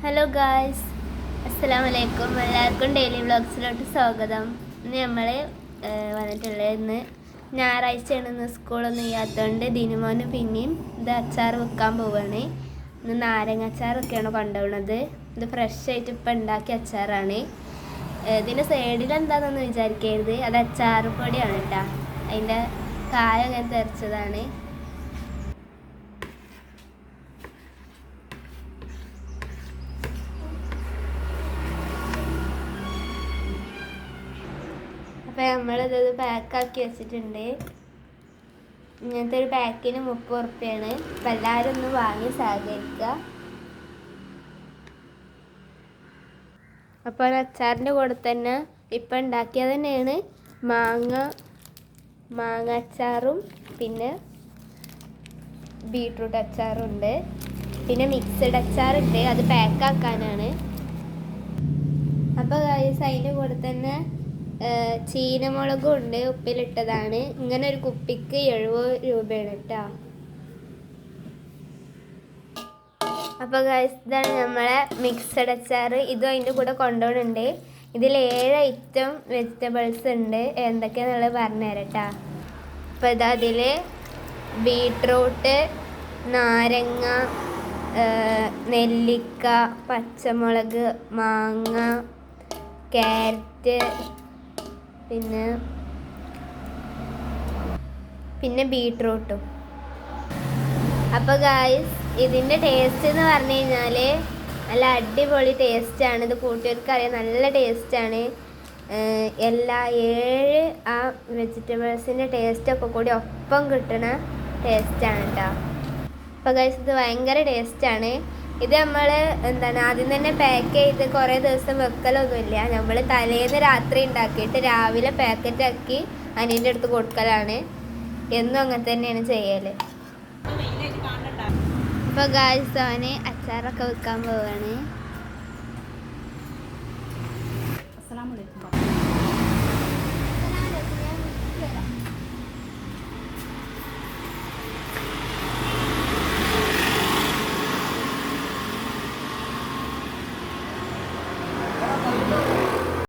Hello guys അസ്സലാം വലൈക്കും എല്ലാവർക്കും ഡെയിലി വ്ളോഗ്സിലോട്ട് സ്വാഗതം. ഇന്ന് നമ്മൾ വന്നിട്ടുള്ളത് ഇന്ന് ഞായറാഴ്ചയാണ്. ഇന്ന് സ്കൂളൊന്നും ചെയ്യാത്തതുകൊണ്ട് ദിനുമോന് പിന്നെയും ഇത് അച്ചാർ വെക്കാൻ പോവുകയാണ് ഇന്ന് നാരങ്ങ അച്ചാറൊക്കെയാണ് കൊണ്ടുപോകുന്നത് ഇത് ഫ്രഷ് ആയിട്ട് ഇപ്പം ഉണ്ടാക്കിയ അച്ചാറാണ്. ഇതിന്റെ സൈഡിൽ എന്താണെന്നൊന്നും വിചാരിക്കരുത്. അത് അച്ചാർ പൊടിയാണ് കേട്ടോ അതിന്റെ കായം ഞാൻ തെറിച്ചതാണ്. അപ്പം നമ്മളിത് പാക്കാക്കി വെച്ചിട്ടുണ്ട്. ഇങ്ങനത്തെ ഒരു പാക്കിന് മുപ്പത് ഉറുപ്പ്യാണ്. അപ്പം എല്ലാവരും ഒന്ന് വാങ്ങി സഹകരിക്കുക. അപ്പോൾ അച്ചാറിന്റെ കൂടെ തന്നെ ഇപ്പം ഉണ്ടാക്കിയത് തന്നെയാണ്. മാങ്ങ മാങ്ങ അച്ചാറും പിന്നെ ബീട്രൂട്ട് അച്ചാറും ഉണ്ട്. പിന്നെ മിക്സഡ് അച്ചാറുണ്ട് അത് പാക്കാക്കാനാണ് അപ്പോൾ അതിന്റെ കൂടെ തന്നെ ചീനമുളകും ഉണ്ട് ഉപ്പിലിട്ടതാണ്. ഇങ്ങനെ ഒരു കുപ്പിക്ക് എഴുപത് രൂപയാണ് കേട്ടോ. അപ്പോൾ ഗൈസ് ഇതാണ് നമ്മളെ മിക്സഡ് അച്ചാർ ഇതും അതിന്റെ കൂടെ കൊണ്ടുപോകുന്നുണ്ട്. ഇതിൽ ഏഴ് ഐറ്റം വെജിറ്റബിൾസ് ഉണ്ട്. എന്തൊക്കെയാണെന്നുള്ളത് പറഞ്ഞുതരാം കേട്ടോ. അപ്പോൾ ഇതാ അതിൽ ബീട്രൂട്ട് നാരങ്ങ നെല്ലിക്ക പച്ചമുളക് മാങ്ങ ക്യാരറ്റ് പിന്നെ പിന്നെ ബീട്രൂട്ടും. അപ്പോൾ ഗായ്സ് ഇതിന്റെ ടേസ്റ്റ് എന്ന് പറഞ്ഞു കഴിഞ്ഞാൽ നല്ല അടിപൊളി ടേസ്റ്റാണ് ഇത് കൂട്ടുകാർക്ക് അറിയാം നല്ല ടേസ്റ്റാണ് എല്ലാ ഏഴ് ആ വെജിറ്റബിൾസിന്റെ ടേസ്റ്റ് ഒക്കെ കൂടി ഒപ്പം കിട്ടുന്ന ടേസ്റ്റാണ് കേട്ടോ അപ്പോൾ ഗൈസ് ഇത് ഭയങ്കര ടേസ്റ്റാണ് ഇത് നമ്മൾ എന്താണ് ആദ്യം തന്നെ പാക്ക് ചെയ്ത് കുറേ ദിവസം വെക്കലൊന്നുമില്ല. നമ്മൾ തലേന്ന് രാത്രി ഉണ്ടാക്കിയിട്ട് രാവിലെ പാക്കറ്റാക്കി അനിയന്റെ അടുത്ത് കൊടുക്കലാണ്. എന്നും അങ്ങനെ തന്നെയാണ് ചെയ്യൽ ഇപ്പോൾ ഗായ്സ് അച്ചാറൊക്കെ വെക്കാൻ പോവാണ്. അസ്സാം വലൈക്കും